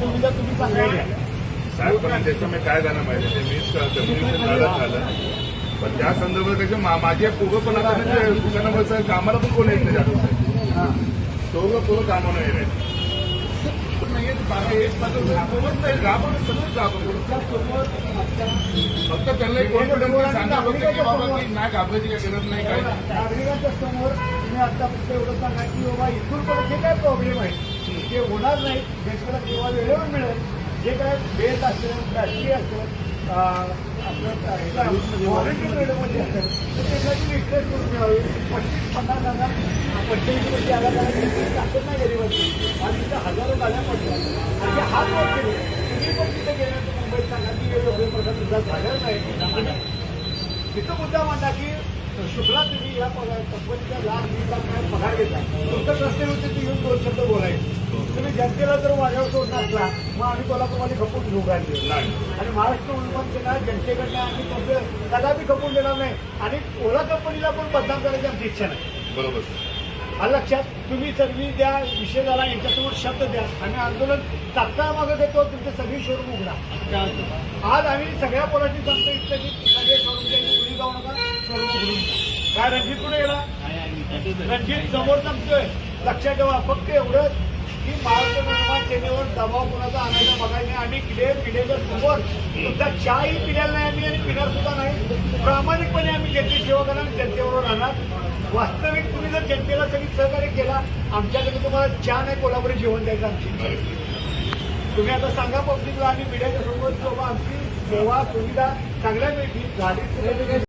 सुविधा तुम्ही द्या साहेब पण त्याचं मी काय झालं माहिती ते मीच झालं झालं. पण त्या संदर्भात कसं मा- माझे पोरं पण आता म्हणजे दुकानावर कामाला पण कोण येत नाही जास्त. हा. दोघं पोरं कामाला आजच्या फक्त त्यांना एक कॉन्फिडन्स सांगा फक्त की बाबा की नाही घाबरायची काही गरज नाही काय नाही. नागरिकांच्या समोर तुम्ही आता फक्त एवढं सांगा की बाबा इथून पण काय प्रॉब्लेम आहे? ते होणार नाही. देशाला सेवा वेळेवर मिळेल जे काय बेस असेल राष्ट्रीय असेल आपलं वॉरंटी वेळेमध्ये असेल तर त्यासाठी रिक्वेस्ट करून मिळावी. पस्तीस पन्नास हजार पंच्याऐंशी वर्षी आला टाकत नाही गरीबाची आणि तिथं हजारो गाड्या पडल्या. आणि ते तुम्ही पण तिथे गेल्यानंतर मुंबईत सांगा की हे योग्य झालेला नाही. म्हणजे तिथं मुद्दा मांडा की शुक्ला तुम्ही या पगार कंपनीचा लाख वीस पगार घेता. तुमचं रस्ते होते ते येऊन दोन शब्द तुम्ही जनतेला जर माझ्यावर सोड नसला मग आम्ही कोल्हापूरमध्ये खपून घेऊ नाही. आणि महाराष्ट्र उन्मान सेना जनतेकडनं आम्ही तुमचं कदापि खपून देणार नाही. आणि ओला कंपनीला पण बदनाम करायची आमची इच्छा नाही. बरोबर. लक्षात? तुम्ही सर्वी द्या विषय झाला यांच्यासमोर शब्द द्या. आम्ही आंदोलन तात्काळ मागत घेतो तुमचे सगळी शोरूम उघडा. आज आम्ही सगळ्या पोरांनी सांगतो इथं की सगळे शोरूम कुणी जाऊ नका शोरूम उघडून. काय रणजित कुठे गेला? रणजित समोर सांगतोय लक्षात ठेवा फक्त एवढंच की महाराष्ट्र निर्माण दबाव कोणाचा आणायला बघायला नाही. आम्ही किडे पिढेच्या समोर सुद्धा चहाही पिण्याला नाही आम्ही आणि पिणार सुद्धा नाही. प्रामाणिकपणे आम्ही जनतेची सेवा करणार आणि जनतेबरोबर राहणार. वास्तविक तुम्ही जर जनतेला सगळी सहकार्य केला आमच्याकडे तुम्हाला चहा नाही कोल्हापुरी जेवण द्यायचं आमची. तुम्ही आता सांगा पब्लिकला आणि मीडियाच्या समोर बाबा आमची सेवा सुविधा चांगल्या मिळतील झाली.